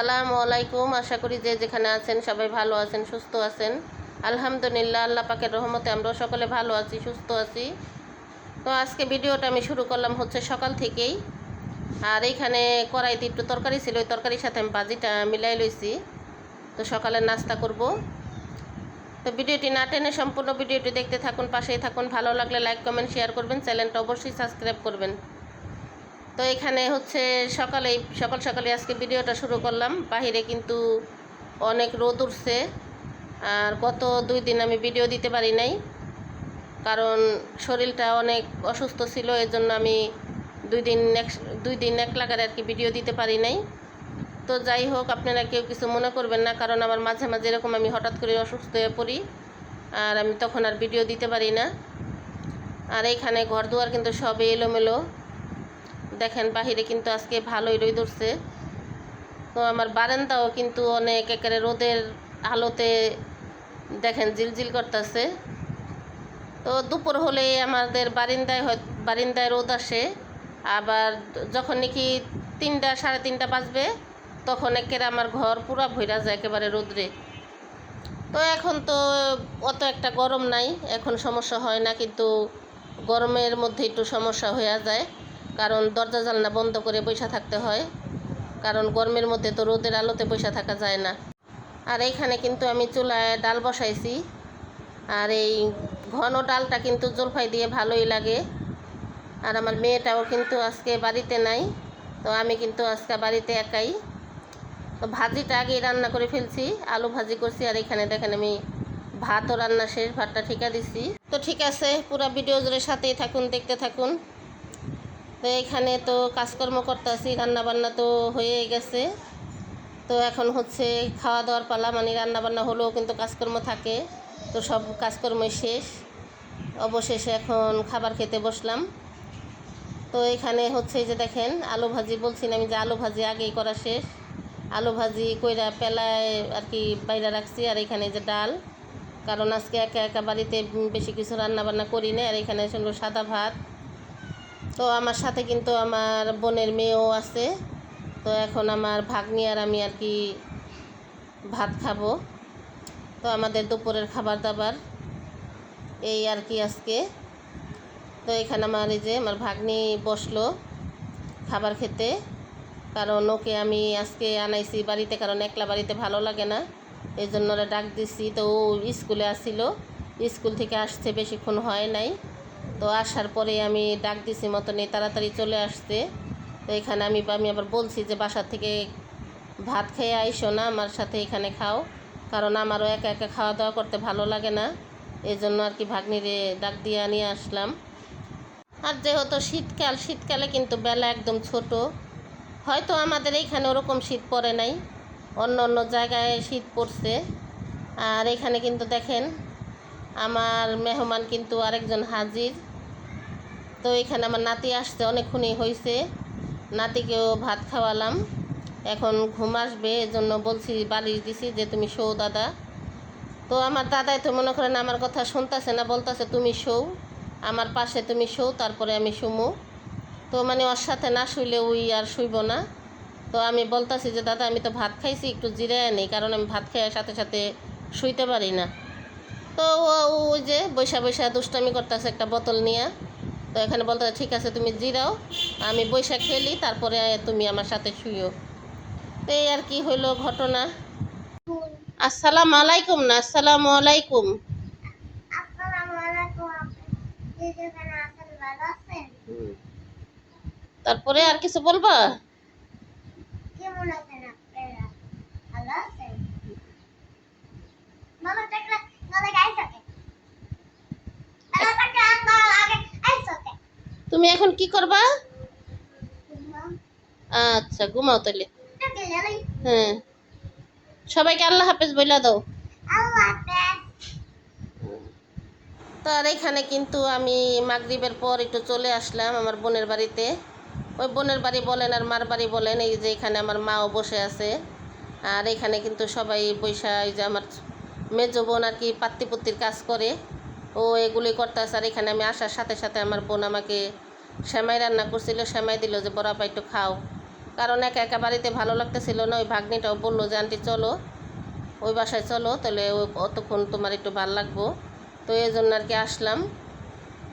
আসসালামু আলাইকুম। আশা করি যে যেখানে আছেন সবাই ভালো আছেন, সুস্থ আছেন। আলহামদুলিল্লাহ, আল্লাহ পাকের রহমতে আমরা সকলে ভালো আছি, সুস্থ আছি। তো আজকে ভিডিওটা আমি শুরু করলাম হচ্ছে সকাল থেকেই। আর এইখানে কড়াইতে একটু তরকারি ছিল, ওই তরকারির সাথে আমি বাজিটা মিলাই লইছি। তো সকালে নাস্তা করব। তো ভিডিওটি না টেনে সম্পূর্ণ ভিডিওটি দেখতে থাকুন, পাশেই থাকুন। ভালো লাগলে লাইক, কমেন্ট, শেয়ার করবেন। চ্যানেলটা অবশ্যই সাবস্ক্রাইব করবেন। তো এখানে হচ্ছে সকালে সকাল সকালে আজকে ভিডিওটা শুরু করলাম। বাহিরে কিন্তু অনেক রোদ উঠছে। আর গত দুই দিন আমি ভিডিও দিতে পারি নাই। কারণ শরীরটা অনেক অসুস্থ ছিল এর জন্য আমি দুই দিন এক দুই দিন এক লাগার আর কি ভিডিও দিতে পারি নাই। তো যাই হোক, আপনারা কেউ কিছু মনে করবেন না, কারণ আমার মাঝে মাঝে এরকম আমি হঠাৎ করে অসুস্থ হয়ে পড়ি। আর আমি তখন আর ভিডিও দিতে পারি না। আর এইখানে ঘর দুয়ার কিন্তু সবে এলোমেলো। দেখেন বাহিরে কিন্তু আজকে ভালোই রোদ উঠছে। তো আমার বারান্দাও কিন্তু অনেক একেবারে রোদের আলোতে দেখেন জিলজিল করতেছে। তো দুপুর হলে আমাদের বারিন্দায় হয় বারিন্দায় রোদ আসে। আবার যখন নাকি তিনটা, সাড়ে তিনটা বাজবে, তখন একেবারে আমার ঘর পুরা ভইরা যায় একেবারে রোদ্রে। তো এখন তো অত একটা গরম নাই, এখন সমস্যা হয় না, কিন্তু গরমের মধ্যে একটু সমস্যা হয়ে যায়। কারণ দরজা জানলা বন্ধ করে বসে থাকতে হয়। কারণ গরমের মধ্যে তো রোদের আলোতে বসে থাকা যায় না। আর এইখানে কিন্তু আমি চুলায় ডাল বসাইছি। আর এই ঘন ডালটা কিন্তু জলফাই দিয়ে ভালোই লাগে। আর আমার মেয়েটাও কিন্তু আজকে বাড়িতে নাই, তো আমি কিন্তু আজকে বাড়িতে একাই। তো ভাজিটা আগেই রান্না করে ফেলছি, আলু ভাজি করছি, আর এখানে দেখেন আমি ভাতও রান্না শেষ, ভাতটা ঠিকা দিছি। তো ঠিক আছে, পুরো ভিডিও জুড়ে সাথেই থাকুন, দেখতে থাকুন। তো এখানে তো কাজকর্ম করতেছি রান্না বান্না তো হয়ে গেছে। তো এখন হচ্ছে খাওয়া দাওয়ার পালা মানে রান্না বান্না হলেও কিন্তু কাজকর্ম থাকে। তো সব কাজকর্মই শেষ। অবশেষে এখন খাবার খেতে বসলাম। তো এখানে হচ্ছে যে দেখেন, আলু ভাজি বলছি আমি যে আলু ভাজি আগেই করা শেষ। আলু ভাজি কইরা পেলায় আর কি বাইরে রাখছি, আর এখানে যে ডাল। কারণ আজকে একা একা বাড়িতে বেশি কিছু রান্না বান্না করি না আর এখানে শুনলো সাদা ভাত। তো আমার সাথে কিন্তু আমার বোনের মেয়েও আছে। তো এখন আমার ভাগ্নি আর আমি আর কি ভাত খাব। তো আমাদের দুপুরের খাবার দাবার, এই আর কি আজকে। তো এখানে আমার এই যে আমার ভাগ্নি বসল খাবার খেতে। কারণ ওকে আমি আজকে আনাইছি বাড়িতে, কারণ একলা বাড়িতে ভালো লাগে না। এই জন্য ওরা ডাক দিছি। তো ও স্কুলে আসছিল স্কুল থেকে আসতে বেশিক্ষণ হয় নাই। তো আসার পরে আমি ডাক দিছি মতনই তাড়াতাড়ি চলে আসতে। তো এখানে আমি আমি আবার বলছি যে বাসার থেকে ভাত খেয়ে আইসো না, আমার সাথে এখানে খাও। কারণ আমারও একা একা খাওয়া দাওয়া করতে ভালো লাগে না। এই জন্য আর কি ভাগ্নিরে ডাক দিয়ে নিয়ে আসলাম। আর যেহেতু শীতকাল, শীতকালে কিন্তু বেলা একদম ছোট। হয়তো আমাদের এইখানে ওরকম শীত পড়ে নাই। অন্য অন্য জায়গায় শীত পড়ছে। আর এখানে কিন্তু দেখেন, আমার মেহমান কিন্তু আরেকজন হাজির। তো এখানে আমার নাতি আসতে অনেকক্ষণই হয়েছে নাতিকেও ভাত খাওয়ালাম। এখন ঘুম আসবে, এজন্য বলছি, বালিশ দিছি যে তুমি শো দাদা। তো আমার দাদাই তো মনে করেন আমার কথা শুনতেছে না, বলতেছে, তুমি শো, আমার পাশে তুমি শো, তারপরে আমি শুমু। তো মানে ওর সাথে না শুইলে ওই আর শুইব না। তো আমি বলতাছি যে, দাদা, আমি তো ভাত খাইছি, একটু জিরে নেই, কারণ আমি ভাত খাওয়ার সাথে সাথে শুইতে পারি না। তো ওই যে বৈশা বৈশা দুষ্টামি করতেছে একটা বোতল নিয়ে। তো এখানে বলতে ঠিক আছে তুমি জিরাও আমি বৈশাখ খেলি তারপরে তুমি আমার সাথে শুইও। তো এই আর কি হইল ঘটনা। আসসালাম আলাইকুম না আসসালামু আলাইকুম। তারপরে আর কিছু বলবা? ভালো আছেন মামা দেখলে নলে গাইছ ওকে আবার কাটা আগে আইছ ওকে তুমি এখন কি করবা? আচ্ছা ঘুমাও তাহলে। হ্যাঁ। সবাইকে আল্লাহ হাফেজ বইলা দাও। আর এখানে কিন্তু আমি মাগরিবের পর একটু চলে আসলাম আমার বোনের বাড়িতে। ওই বোনের বাড়ি বলেন আর মার বাড়ি বলেন, এই যে এখানে আমার মাও বসে আছে। আর এখানে কিন্তু সবাই বৈশা এই যে আমার মেজো বোন আর কি পাত্তিপুত্তির কাজ করে। ও এগুলি করতেছে আর এখানে আমি আসার সাথে সাথে আমার বোন আমাকে সেমাই রান্না করছিল সেমাই দিল যে বড়াপা একটু খাও। কারণ একা একা বাড়িতে ভালো লাগতেছিল না, ওই ভাগ্নিটাও বলল যে, আন্টি, চলো। ওই বাসায় চলো, তাহলে ওই অতক্ষণ তোমার একটু ভালো লাগবো। তো এই জন্য আর কি আসলাম।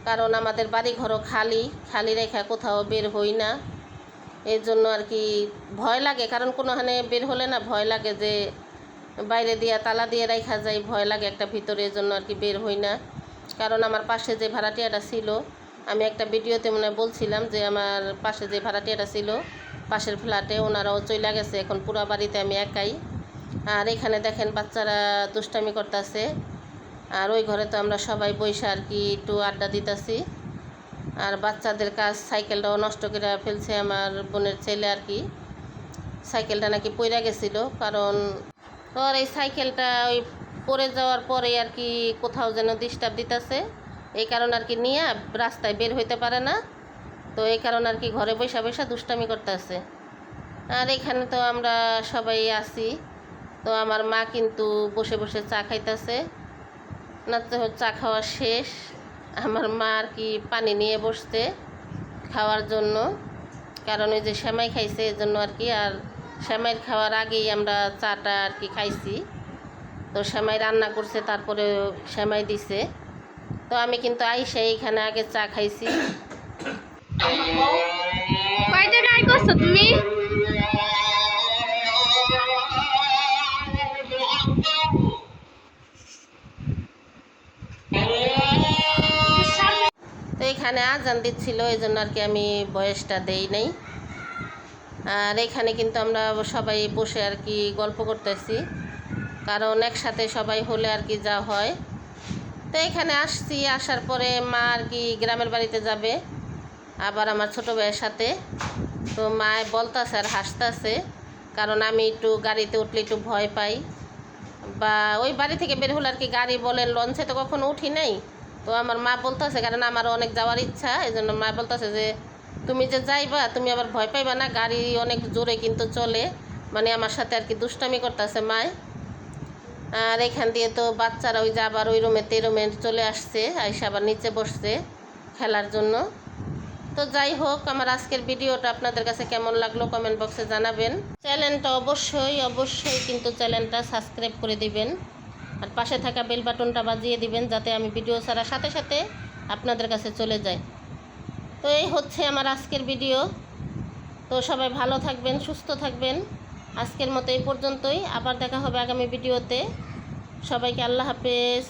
কারণ আমাদের বাড়ি ঘরও খালি খালি রেখা কোথাও বের হই না। এর জন্য আর কি ভয় লাগে, কারণ কোনোখানে বের হলে না ভয় লাগে যে, বাইরে দিয়ে তালা দিয়ে রাখা যায়, ভয় লাগে একটা ভিতরে, এর জন্য আর কি বের হই না। কারণ আমার পাশে যে ভাড়াটিয়াটা ছিল আমি একটা ভিডিওতে মনে বলছিলাম যে আমার পাশে যে ভাড়াটিয়াটা ছিল, পাশের ফ্ল্যাটে ওনারাও চলে গেছে, এখন পুরো বাড়িতে আমি একাই। আর এখানে দেখেন বাচ্চারা দুষ্টামি করতেছে। আর ওই ঘরে তো আমরা সবাই বসে আর কি একটু আড্ডা দিতেছি। আর বাচ্চাদের কাজ সাইকেলটাও নষ্ট করে ফেলছে আমার বোনের ছেলে আর কি। সাইকেলটা নাকি পইরা গেছিল, কারণ ওর এই সাইকেলটা ওই পড়ে যাওয়ার পরে আর কি কোথাও যেন ডিস্টার্ব দিতেছে। এই কারণ আর কি নিয়ে রাস্তায় বের হইতে পারে না। তো এই কারণে আর কি ঘরে বসে বসে দুষ্টামি করতেছে আর এখানে তো আমরা সবাই আছি। তো আমার মা কিন্তু বসে বসে চা খাইতেছে। না তো চা খাওয়া শেষ। আমার মা আর কি পানি নিয়ে বসতে খাওয়ার জন্য। কারণ ওই যে সেমাই খাইছে এই জন্য আর কি। আর সেমাইয়ের খাওয়ার আগেই আমরা চাটা আর কি খাইছি। তো সেমাই রান্না করছে তারপরে সেমাই দিছে। তো আমি কিন্তু আইসা এইখানে আগে চা খাইছি। কয়টা ট্রাই করছ তুমি? তো এখানে আজান দিচ্ছিল এই জন্য আর কি আমি বয়সটা দেই নাই। আর এখানে কিন্তু আমরা সবাই বসে আর কি গল্প করতেছি কারণ একসাথে সবাই হলে আর কি যা হয়। তো এখানে আসছি, আসার পরে মা আর কি গ্রামের বাড়িতে যাবে। আবার আমার ছোটো ভাইয়ের সাথে। তো মা বলতাছে আর হাসতাছে, কারণ আমি একটু গাড়িতে উঠলে একটু ভয় পাই। বা ওই বাড়ি থেকে বের হলে আর কি গাড়ি বলেন, লঞ্চে তো কখনো উঠি নাই। তো আমার মা বলতেছে, কারণ আমার অনেক যাওয়ার ইচ্ছা এই জন্য মা বলতেছে যে, তুমি যে যাইবা, তুমি আবার ভয় পাইবা না, গাড়ি অনেক জোরে কিন্তু চলে। মানে আমার সাথে আর কি দুষ্টামি করতেছে মায়। আর এখান দিয়ে তো বাচ্চারা ওই যে আবার ওই রুমেতে রুমে চলে আসছে, আইসা আবার নিচে বসছে খেলার জন্য। তো যাই হোক, আমার আজকের ভিডিওটা আপনাদের কাছে কেমন লাগল কমেন্ট বক্সে জানাবেন। চ্যানেলটা অবশ্যই অবশ্যই কিন্তু চ্যানেলটা সাবস্ক্রাইব করে দিবেন। আর পাশে থাকা বেল বাটনটা বাজিয়ে দিবেন যাতে আমি ভিডিও ছাড়ার সাথে সাথে আপনাদের কাছে চলে যায়। তো এই হচ্ছে আমার আজকের ভিডিও। তো সবাই ভালো থাকবেন, সুস্থ থাকবেন। আজকের মতো এই পর্যন্তই। আবার দেখা হবে আগামী ভিডিওতে। সবাইকে আল্লাহ হাফেজ।